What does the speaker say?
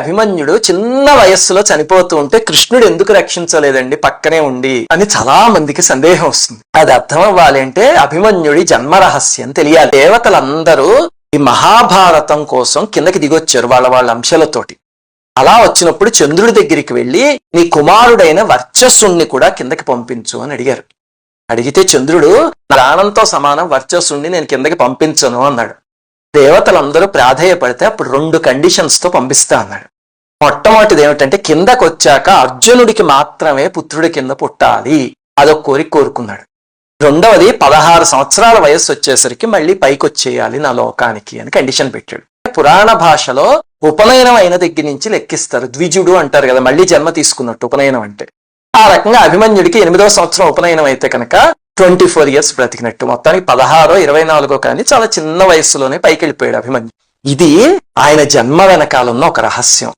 అభిమన్యుడు చిన్న వయస్సులో చనిపోతూ ఉంటే కృష్ణుడు ఎందుకు రక్షించలేదండి? పక్కనే ఉండి అని చాలా మందికి సందేహం వస్తుంది. అది అర్థం అవ్వాలి అంటే అభిమన్యుడి జన్మ రహస్యం తెలియాలి. దేవతలందరూ ఈ మహాభారతం కోసం కిందకి దిగొచ్చారు వాళ్ళ వాళ్ళ అంశాలతోటి. అలా వచ్చినప్పుడు చంద్రుడి దగ్గరికి వెళ్ళి నీ కుమారుడైన వర్చస్సుణ్ణి కూడా కిందకి పంపించు అని అడిగారు. అడిగితే చంద్రుడు ప్రాణంతో సమానం వర్చస్సుణ్ణి నేను కిందకి పంపించను అన్నాడు. దేవతలందరూ ప్రాధేయపడితే అప్పుడు రెండు కండిషన్స్తో పంపిస్తా అన్నాడు. మొట్టమొదటిది ఏమిటంటే కిందకు వచ్చాక అర్జునుడికి మాత్రమే పుత్రుడి కింద పుట్టాలి. అదొక కోరిక కోరుకున్నాడు. రెండవది పదహారు సంవత్సరాల వయస్సు వచ్చేసరికి మళ్ళీ పైకి వచ్చేయాలి నా లోకానికి అని కండిషన్ పెట్టాడు. పురాణ భాషలో ఉపనయనం అయిన దగ్గర నుంచి లెక్కిస్తారు. ద్విజుడు అంటారు కదా మళ్ళీ జన్మ తీసుకున్నట్టు ఉపనయనం అంటే. ఆ రకంగా అభిమన్యుడికి ఎనిమిదవ సంవత్సరం ఉపనయనం అయితే కనుక ట్వంటీ ఫోర్ ఇయర్స్ బ్రతికినట్టు. మొత్తానికి పదహారో ఇరవై నాలుగో కానీ చాలా చిన్న వయసులోనే పైకి వెళ్ళిపోయాడు అభిమన్యు. ఇది ఆయన జన్మ వెనకాలన్న ఒక రహస్యం.